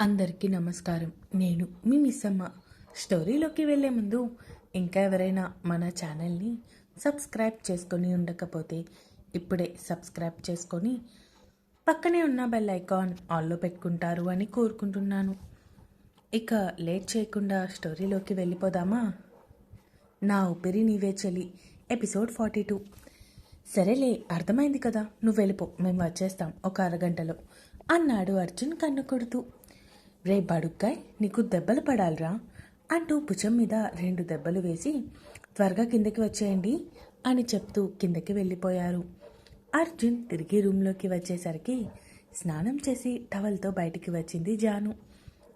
అందరికీ నమస్కారం. నేను మీ మిస్సమ్మ. స్టోరీలోకి వెళ్ళే ముందు ఇంకా ఎవరైనా మన ఛానల్ని సబ్స్క్రైబ్ చేసుకొని ఉండకపోతే ఇప్పుడే సబ్స్క్రైబ్ చేసుకొని పక్కనే ఉన్న బెల్ ఐకాన్ ఆల్లో పెట్టుకుంటారు అని కోరుకుంటున్నాను. ఇక లేట్ చేయకుండా స్టోరీలోకి వెళ్ళిపోదామా? నా ఊపిరి నీవే చెలి. Episode forty two. సరేలే అర్థమైంది కదా. నువ్వు వెళ్ళిపో. మేము వచ్చేస్తాం ఒక అరగంటలో. అన్నాడు అర్జున్ కన్ను కొడుతూ. రే బడుక్కాయ్ నీకు దెబ్బలు పడాలిరా అంటూ భుజం మీద రెండు దెబ్బలు వేసి త్వరగా కిందకి వచ్చేయండి అని చెప్తూ కిందకి వెళ్ళిపోయారు. అర్జున్ తిరిగి రూమ్లోకి వచ్చేసరికి స్నానం చేసి టవల్తో బయటికి వచ్చింది జాను.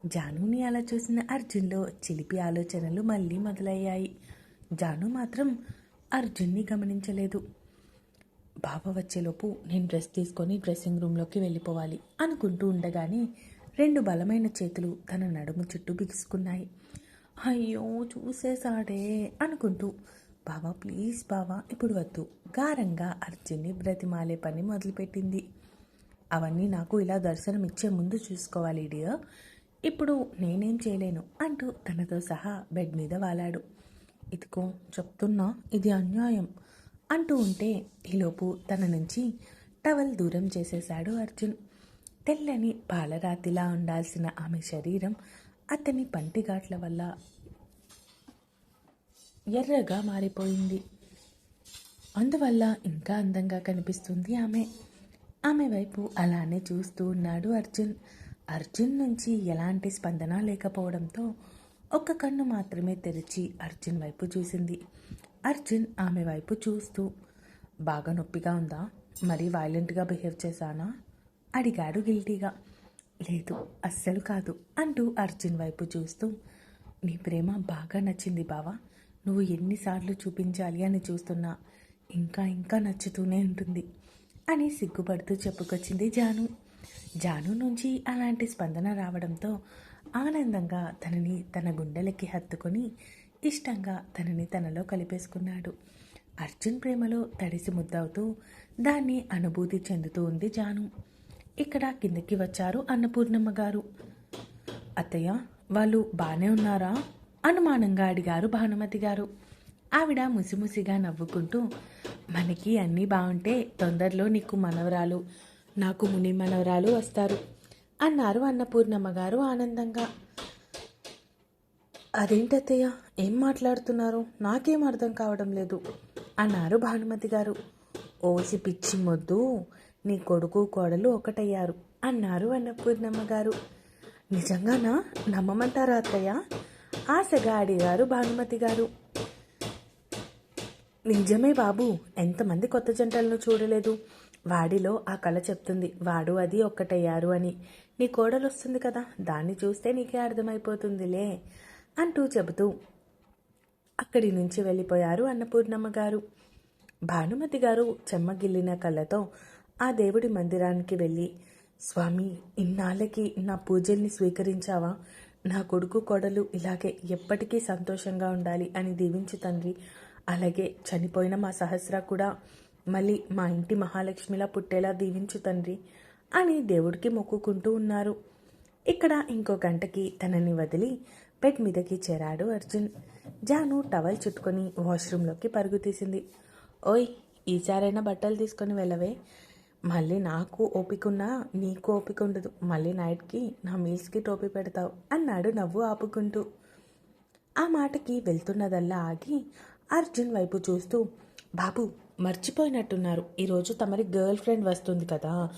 జానుని అలా చూసిన అర్జున్లో చిలిపి ఆలోచనలు మళ్ళీ మొదలయ్యాయి. జాను మాత్రం అర్జున్ని గమనించలేదు. బావ వచ్చేలోపు నేను డ్రెస్ తీసుకొని డ్రెస్సింగ్ రూమ్లోకి వెళ్ళిపోవాలి అనుకుంటూ ఉండగానే రెండు బలమైన చేతులు తన నడుము చుట్టూ బిగుసుకున్నాయి. అయ్యో చూసేసాడే అనుకుంటూ బావా ప్లీజ్ బావా ఇప్పుడు వద్దు. గారంగా అర్జున్ని బ్రతిమాలే పని మొదలుపెట్టింది. అవన్నీ నాకు ఇలా దర్శనం ఇచ్చే ముందు చూసుకోవాలి డియర్. ఇప్పుడు నేనేం చేయలేను అంటూ తనతో సహా బెడ్ మీద వాలాడు. ఇదిగో చెప్తున్నా ఇది అన్యాయం అంటూ ఉంటే ఈలోపు తన నుంచి టవల్ దూరం చేసేశాడు అర్జున్. తెల్లని పాలరాతిలా ఉండాల్సిన ఆమె శరీరం అతని పంటిగాట్ల వల్ల ఎర్రగా మారిపోయింది. అందువల్ల ఇంకా అందంగా కనిపిస్తుంది ఆమె. ఆమె వైపు అలానే చూస్తూ ఉన్నాడు అర్జున్. అర్జున్ నుంచి ఎలాంటి స్పందన లేకపోవడంతో ఒక్క కన్ను మాత్రమే తెరిచి అర్జున్ వైపు చూసింది. అర్జున్ ఆమె వైపు చూస్తూ బాగా నొప్పిగా ఉందా? మరీ వైలెంట్గా బిహేవ్ చేశానా? అడిగాడు గిల్టీగా. లేదు అస్సలు కాదు అంటూ అర్జున్ వైపు చూస్తూ. నీ ప్రేమ బాగా నచ్చింది బావా. నువ్వు ఎన్నిసార్లు చూపించాలి అని చూస్తున్నా. ఇంకా ఇంకా నచ్చుతూనే ఉంటుంది అని సిగ్గుపడుతూ చెప్పుకొచ్చింది జాను. జాను నుంచి అలాంటి స్పందన రావడంతో ఆనందంగా తనని తన గుండెలకి హత్తుకొని ఇష్టంగా తనని తనలో కలిపేసుకున్నాడు. అర్జున్ ప్రేమలో తడిసి ముద్దవుతూ దాన్ని అనుభూతి చెందుతూ ఉంది జాను. ఇక్కడ కిందకి వచ్చారు అన్నపూర్ణమ్మ గారు. అత్తయ్య వాళ్ళు బాగానే ఉన్నారా? అనుమానంగా అడిగారు భానుమతి గారు. ఆవిడ ముసిముసిగా నవ్వుకుంటూ మనకి అన్నీ బాగుంటే తొందరలో నీకు మనవరాలు నాకు ముని మనవరాలు వస్తారు అన్నారు అన్నపూర్ణమ్మ గారు ఆనందంగా. అదేంటత్తయ్య ఏం మాట్లాడుతున్నారు? నాకేం అర్థం కావడం లేదు అన్నారు భానుమతి గారు. ఓసి పిచ్చి మొద్దు నీ కొడుకు కోడలు ఒకటయ్యారు అన్నారు అన్నపూర్ణమ్మ గారు. నిజంగానా? నమ్మమంటారా అత్తయ్య? ఆశగా అడిగారు భానుమతి గారు. నిజమే బాబు ఎంతమంది కొత్త జంటలను చూడలేదు. వాడిలో ఆ కళ చెప్తుంది వాడు అది ఒక్కటయ్యారు అని. నీ కోడలు వస్తుంది కదా దాన్ని చూస్తే నీకే అర్థమైపోతుందిలే అంటూ చెబుతూ అక్కడి నుంచి వెళ్ళిపోయారు అన్నపూర్ణమ్మ గారు. భానుమతి గారు చెమ్మగిల్లిన కళ్ళతో ఆ దేవుడి మందిరానికి వెళ్ళి స్వామి ఇన్నాళ్ళకి నా పూజల్ని స్వీకరించావా? నా కొడుకు కోడలు ఇలాగే ఎప్పటికీ సంతోషంగా ఉండాలి అని దీవించు తండ్రి. అలాగే చనిపోయిన మా సహస్ర కూడా మళ్ళీ మా ఇంటి మహాలక్ష్మిలా పుట్టేలా దీవించు తండ్రి అని దేవుడికి మొక్కుకుంటూ ఉన్నారు. ఇక్కడ ఇంకో గంటకి తనని వదిలి బెడ్ మీదకి చేరాడు అర్జున్. జాను టవల్ చుట్టుకొని వాష్రూమ్లోకి పరుగు తీసింది. ఓయ్ ఈసారైనా బట్టలు తీసుకొని వెళ్ళవే? మళ్ళీ నాకు ఓపికన్నా నీకు ఓపిక ఉండదు. మళ్ళీ నైట్కి నా మీల్స్కి టోపీ పెడతావు అన్నాడు నవ్వు ఆపుకుంటూ. ఆ మాటకి వెళ్తున్నదల్లా ఆగి అర్జున్ వైపు చూస్తూ బాబు మర్చిపోయినట్టున్నారు. ఈరోజు తమరి గర్ల్ ఫ్రెండ్ వస్తుంది కదా.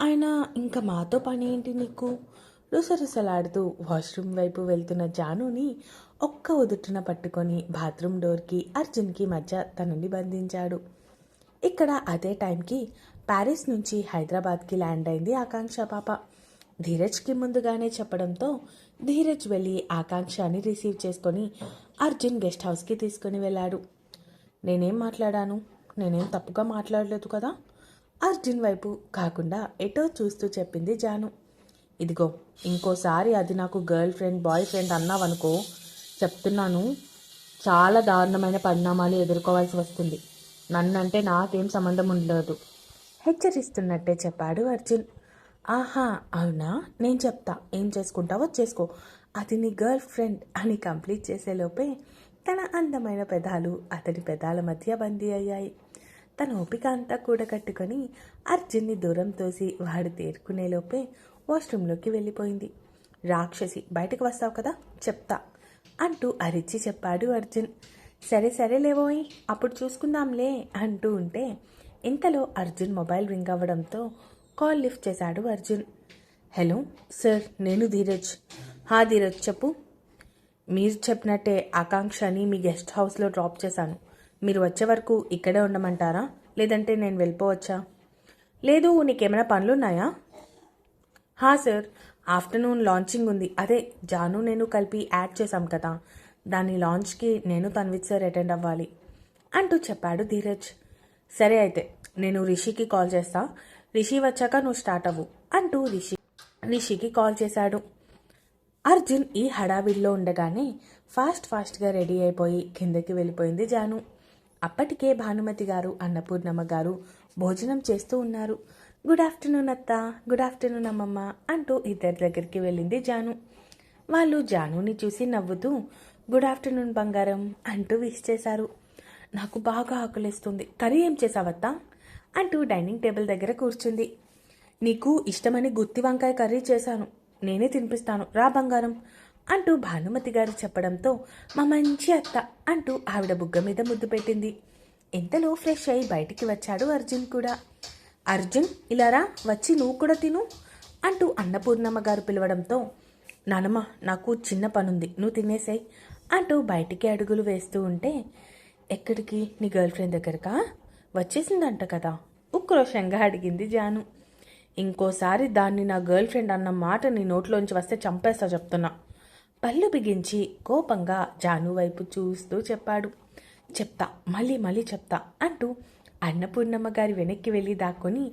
ఆయన ఇంకా మాతో పని ఏంటి నీకు? రుసరుసలాడుతూ వాష్రూమ్ వైపు వెళ్తున్న జానుని ఒక్క ఉదుటున పట్టుకొని బాత్రూమ్ డోర్కి అర్జున్కి మధ్య తనని బంధించాడు. ఇక్కడ అదే టైంకి ప్యారిస్ నుంచి హైదరాబాద్కి ల్యాండ్ అయింది ఆకాంక్ష పాప. ధీరజ్కి ముందుగానే చెప్పడంతో ధీరజ్ వెళ్ళి ఆకాంక్షని రిసీవ్ చేసుకొని అర్జున్ గెస్ట్ హౌస్కి తీసుకుని వెళ్ళాడు. నేనేం మాట్లాడాను? నేనేం తప్పుగా మాట్లాడలేదు కదా? అర్జున్ వైపు కాకుండా ఎటో చూస్తూ చెప్పింది జాను. ఇదిగో ఇంకోసారి అది నాకు గర్ల్ ఫ్రెండ్ బాయ్ ఫ్రెండ్ అన్నావనుకో చెప్తున్నాను చాలా దారుణమైన పరిణామాలు ఎదుర్కోవాల్సి వస్తుంది. నన్నంటే నాకేం సంబంధం ఉండదు. హెచ్చరిస్తున్నట్టే చెప్పాడు అర్జున్. ఆహా అవునా? నేను చెప్తా. ఏం చేసుకుంటావో చేసుకో. అది నీ గర్ల్ ఫ్రెండ్ అని కంప్లీట్ చేసేలోపే తన అందమైన పెదాలు అతని పెదాల మధ్య బందీ అయ్యాయి. తన ఓపిక అంతా కూడా కట్టుకొని అర్జున్ని దూరం తోసి వాడు తేరుకునేలోపే వాష్రూమ్లోకి వెళ్ళిపోయింది. రాక్షసి బయటకు వస్తావు కదా? చెప్తా అంటూ అరిచి చెప్పాడు అర్జున్. సరే సరే లేవోయ్ అప్పుడు చూసుకుందాంలే అంటూ ఉంటే ఇంతలో అర్జున్ మొబైల్ రింగ్ అవ్వడంతో కాల్ లిఫ్ట్ చేశాడు అర్జున్. హలో సార్ నేను ధీరజ్. హా ధీరజ్ చెప్పు. మీరు చెప్పినట్టే ఆకాంక్షని మీ గెస్ట్ హౌస్లో డ్రాప్ చేశాను. మీరు వచ్చే వరకు ఇక్కడే ఉండమంటారా? లేదంటే నేను వెళ్ళిపోవచ్చా? లేదు నీకేమైనా పనులున్నాయా హా సార్. ఆఫ్టర్నూన్ లాంచింగ్ ఉంది. అదే జాను నేను కలిపి యాడ్ చేశాం కదా. దాని లాంచ్కి నేను తన్విత్ సార్ అటెండ్ అవ్వాలి. అంటూ చెప్పాడు ధీరజ్. సరే అయితే నేను రిషికి కాల్ చేస్తా. రిషి వచ్చాక నువ్వు స్టార్ట్ అవ్వు అంటూ రిషి రిషికి కాల్ చేశాడు. అర్జున్ ఈ హడావిడిలో ఉండగానే ఫాస్ట్ ఫాస్ట్గా రెడీ అయిపోయి కిందకి వెళ్ళిపోయింది జాను. అప్పటికే భానుమతి గారు అన్నపూర్ణమ్మ గారు భోజనం చేస్తూ ఉన్నారు. గుడ్ ఆఫ్టర్నూన్ అత్త గుడ్ ఆఫ్టర్నూన్ అమ్మమ్మ అంటూ ఇద్దరి దగ్గరికి వెళ్ళింది జాను. వాళ్ళు జానుని చూసి నవ్వుతూ గుడ్ ఆఫ్టర్నూన్ బంగారం అంటూ విష్ చేశారు. నాకు బాగా ఆకలిస్తుంది. కర్రీ ఏం చేసావత్తా? అంటూ డైనింగ్ టేబుల్ దగ్గర కూర్చుంది. నీకు ఇష్టమని గుత్తి వంకాయ కర్రీ చేశాను. నేనే తినిపిస్తాను. రా బంగారం అంటూ భానుమతి గారు చెప్పడంతో మా మంచి అత్త అంటూ ఆవిడ బుగ్గ మీద ముద్దు పెట్టింది. ఇంతలో ఫ్రెష్ అయి బయటికి వచ్చాడు అర్జున్ కూడా. అర్జున్ ఇలారా వచ్చి నువ్వు కూడా తిను అంటూ అన్నపూర్ణమ్మ గారు పిలవడంతో నానమ్మ నాకు చిన్న పనుంది. నువ్వు తినేసాయి అంటూ బయటికి అడుగులు వేస్తూ ఉంటే ఎక్కడికి? నీ గర్ల్ ఫ్రెండ్ దగ్గరకా? వచ్చేసిందంట కదా. ఉక్రోషంగా అడిగింది జాను. ఇంకోసారి దాన్ని నా గర్ల్ ఫ్రెండ్ అన్న మాట నీ నోట్లోంచి వస్తే చంపేస్తా చెప్తున్నా. పళ్ళు బిగించి కోపంగా జాను వైపు చూస్తూ చెప్పాడు. చెప్తా మళ్ళీ మళ్ళీ చెప్తా అంటూ అన్నపూర్ణమ్మ గారి వెనక్కి వెళ్ళి దాక్కొని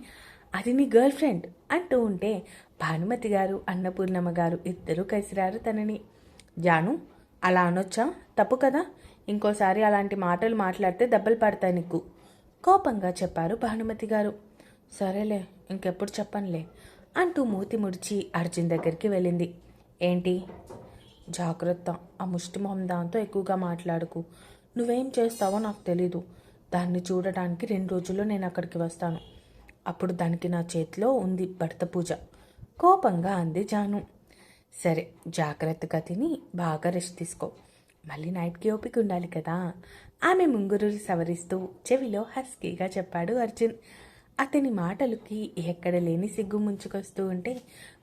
అది నీ గర్ల్ ఫ్రెండ్ అంటూ ఉంటే భానుమతి గారు అన్నపూర్ణమ్మ గారు ఇద్దరూ కలిసిరారు తనని. జాను అలా అనొచ్చా? తప్పు కదా. ఇంకోసారి అలాంటి మాటలు మాట్లాడితే దెబ్బలు పడతాయి నీకు. కోపంగా చెప్పారు భానుమతి గారు. సరేలే ఇంకెప్పుడు చెప్పనులే అంటూ మూతి ముడిచి అర్జున్ దగ్గరికి వెళ్ళింది. ఏంటి? జాగ్రత్త ఆ ముష్టి మొహం దాంతో ఎక్కువగా మాట్లాడుకు. నువ్వేం చేస్తావో నాకు తెలీదు. దాన్ని చూడటానికి రెండు రోజుల్లో నేను అక్కడికి వస్తాను. అప్పుడు దానికి నా చేతిలో ఉంది భర్త పూజ. కోపంగా అంది జాను. సరే జాగ్రత్తగా తిని బాగా రెస్ట్ తీసుకో. మళ్ళీ నైట్కి ఓపిక ఉండాలి కదా. ఆమె ముంగురు సవరిస్తూ చెవిలో హస్కీగా చెప్పాడు అర్జున్. అతని మాటలకి ఎక్కడ లేని సిగ్గు ముంచుకొస్తూ ఉంటే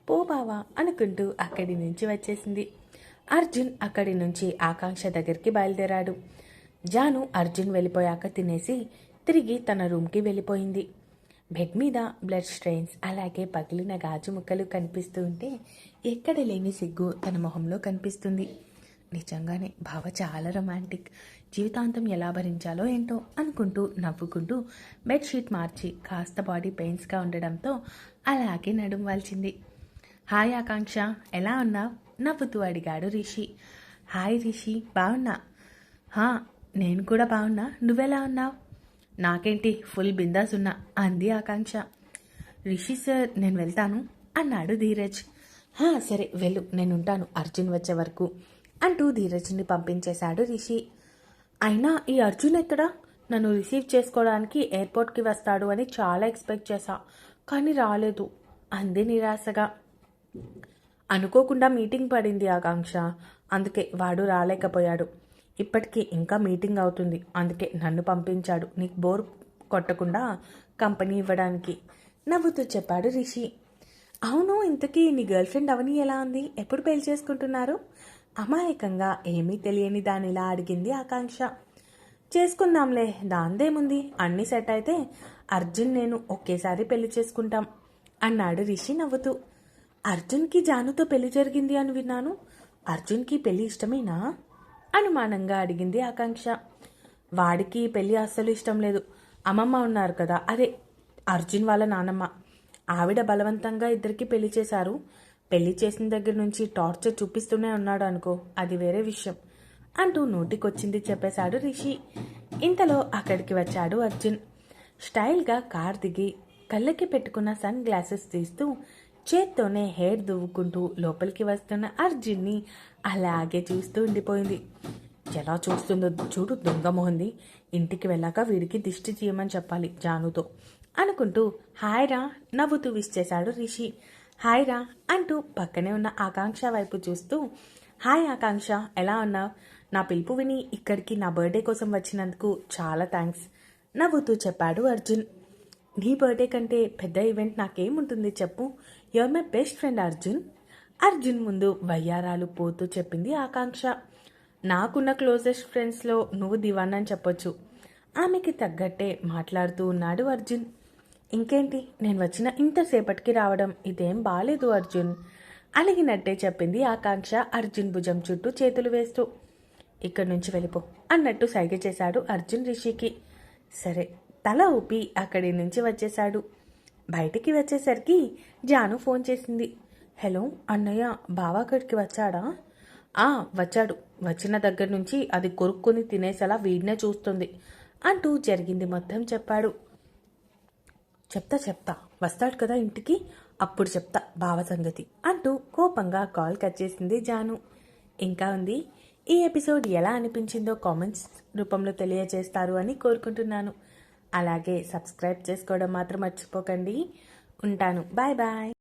పో బావా అనుకుంటూ అక్కడి నుంచి వచ్చేసింది. అర్జున్ అక్కడి నుంచి ఆకాంక్ష దగ్గరికి బయలుదేరాడు. జాను అర్జున్ వెళ్ళిపోయాక తినేసి తిరిగి తన రూమ్కి వెళ్ళిపోయింది. బెడ్ మీద బ్లడ్ స్ట్రెయిన్స్ అలాగే పగిలిన గాజు ముక్కలు కనిపిస్తూ ఉంటే ఎక్కడ లేని సిగ్గు తన మొహంలో కనిపిస్తుంది. నిజంగానే బావ చాలా రొమాంటిక్. జీవితాంతం ఎలా భరించాలో ఏంటో అనుకుంటూ నవ్వుకుంటూ బెడ్షీట్ మార్చి కాస్త బాడీ పెయిన్స్గా ఉండడంతో అలాగే నడుం వాల్చింది. హాయ్ ఆకాంక్ష ఎలా ఉన్నావు? నవ్వుతూ అడిగాడు రిషి. హాయ్ రిషి బాగున్నా హా నేను కూడా బాగున్నా నువ్వెలా ఉన్నావు? నాకేంటి ఫుల్ బిందాస్ ఉన్నా అంది ఆకాంక్ష. రిషి సార్ నేను వెళ్తాను అన్నాడు ధీరజ్. హా సరే వెళ్ళు నేనుంటాను అర్జున్ వచ్చే వరకు. అంటూ ధీరజ్ని పంపించేశాడు రిషి. అయినా ఈ అర్జున్ ఎక్కడా? నన్ను రిసీవ్ చేసుకోవడానికి ఎయిర్పోర్ట్కి వస్తాడు అని చాలా ఎక్స్పెక్ట్ చేశా కానీ రాలేదు. అంది నిరాశగా. అనుకోకుండా మీటింగ్ పడింది ఆకాంక్ష. అందుకే వాడు రాలేకపోయాడు. ఇప్పటికీ ఇంకా మీటింగ్ అవుతుంది. అందుకే నన్ను పంపించాడు. నీకు బోర్ కొట్టకుండా కంపెనీ ఇవ్వడానికి నవ్వుతూ చెప్పాడు రిషి. అవును ఇంతకీ నీ గర్ల్ ఫ్రెండ్ అవని ఎలా ఉంది ఎప్పుడు పెళ్ళి చేసుకుంటున్నారు? అమాయకంగా ఏమీ తెలియని దానిలా అడిగింది ఆకాంక్ష. చేసుకుందాంలే దాందేముంది? అన్నీ సెట్ అయితే అర్జున్ నేను ఒకేసారి పెళ్ళి చేసుకుంటాం అన్నాడు రిషి నవ్వుతూ. అర్జున్కి జానుతో పెళ్ళి జరిగింది అని విన్నాను. అర్జున్కి పెళ్ళి ఇష్టమేనా? అనుమానంగా అడిగింది ఆకాంక్ష. వాడికి పెళ్ళి అస్సలు ఇష్టం లేదు. అమ్మమ్మ ఉన్నారు కదా అదే అర్జున్ వాళ్ళ నానమ్మ. ఆవిడ బలవంతంగా ఇద్దరికి పెళ్ళి చేశారు. పెళ్ళి చేసిన దగ్గర నుంచి టార్చర్ చూపిస్తూనే ఉన్నాడు అనుకో అది వేరే విషయం. అంటూ నోటికొచ్చింది చెప్పేశాడు రిషి. ఇంతలో అక్కడికి వచ్చాడు అర్జున్. స్టైల్గా కార్ దిగి కళ్ళకి పెట్టుకున్న సన్ గ్లాసెస్ తీస్తూ చేత్తోనే హెయిర్ దువ్వుకుంటూ లోపలికి వస్తున్న అర్జున్ని అలాగే చూస్తూ ఉండిపోయింది. ఎలా చూస్తుందో చూడు దొంగ మొహంది ఇంటికి వెళ్ళాక వీడికి దిష్టి చేయమని చెప్పాలి జానుతో అనుకుంటూ హాయ్ రా నవ్వుతూ విష్ చేశాడు రిషి. హాయ్ రా అంటూ పక్కనే ఉన్న ఆకాంక్ష వైపు చూస్తూ హాయ్ ఆకాంక్ష ఎలా ఉన్నావు? నా పిలుపు విని ఇక్కడికి నా బర్త్డే కోసం వచ్చినందుకు చాలా థ్యాంక్స్ నవ్వుతూ చెప్పాడు అర్జున్. నీ బర్త్డే కంటే పెద్ద ఈవెంట్ నాకేముంటుంది చెప్పు? Your my best friend Arjun. Arjun ముందు వయ్యారాలు పోతూ చెప్పింది ఆకాంక్ష. నాకున్న క్లోజెస్ట్ ఫ్రెండ్స్లో నువ్వు దివాన్ అని చెప్పొచ్చు. ఆమెకి తగ్గట్టే మాట్లాడుతూ ఉన్నాడు అర్జున్. ఇంకేంటి? నేను వచ్చిన ఇంతసేపటికి రావడం ఇదేం బాలేదు అర్జున్. అలిగినట్టే చెప్పింది ఆకాంక్ష అర్జున్ భుజం చుట్టూ చేతులు వేస్తూ. ఇక్కడి నుంచి వెళ్ళిపో అన్నట్టు సైగ చేశాడు అర్జున్ రిషికి. సరే తల ఊపి అక్కడి నుంచి వచ్చేశాడు. బయటికి వచ్చేసరికి జాను ఫోన్ చేసింది. హలో అన్నయ్య బావ అక్కడికి వచ్చాడా? ఆ వచ్చాడు. వచ్చిన దగ్గర నుంచి అది కొరుక్కుని తినేసేలా వీడినే చూస్తుంది అంటూ జరిగింది మొత్తం చెప్పాడు. చెప్తా చెప్తా. వస్తాడు కదా ఇంటికి? అప్పుడు చెప్తా బావ సంగతి అంటూ కోపంగా కాల్ కట్ చేసింది జాను. ఇంకా ఉంది ఈ ఎపిసోడ్ ఎలా అనిపించిందో కామెంట్స్ రూపంలో తెలియజేస్తారు అని కోరుకుంటున్నాను. అలాగే సబ్స్క్రైబ్ చేసుకోవడం మాత్రం మర్చిపోకండి. ఉంటాను. Bye bye.